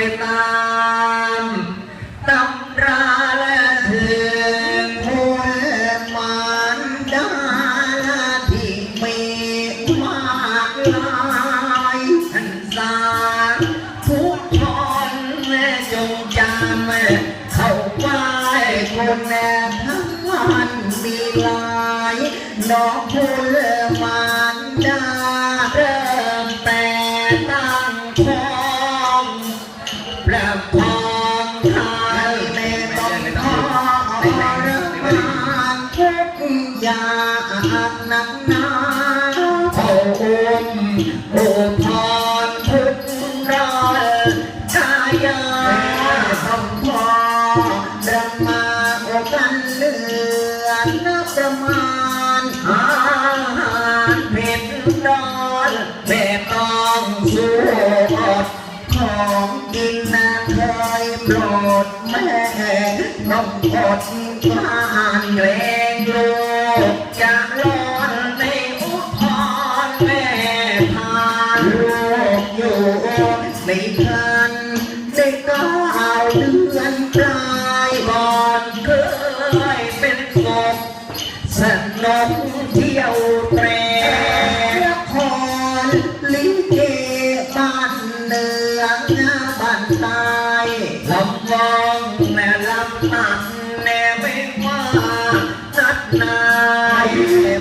ไปตามตำราและถึงผู้มารดาที่มีมากลายท่านสาธุชนจงจำเข้าไปคนแน่ทั้งวันมีลายน้องผู้มารดา ระคองไทยในต้องทรมานทุกอย่างหนักหนาอ้มอ้พรทุกร้อนชายาสมพอดรมาอกันเลือนประมาณอาหารเผ็ดร้อนแม่ต้องสู้อด ของกินนะเคยโปรดแม่ต้องอดกลานเกรงลูกจะร้อนในอุทธรแม่พาลูกอยู่ในคันได้เก้าเดือนปลายก่อนเคยเป็นศพสนุกเที่ยวเตรละครลิเกบ้านเหนือบ้า ลำวองแม่ลำตัดแน่ไม่ว่านัดนาย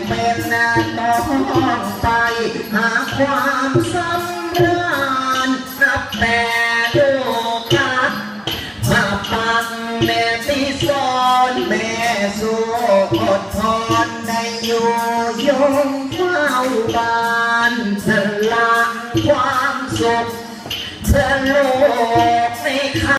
เป็นนาต้องไปหาความสำราญนับแต่ลูกกัดมาปังแม่ที่สอนแม่สู้อดทนในอยู่ยงเฝ้าบ้านสละความสุข ฉันหลงในคำ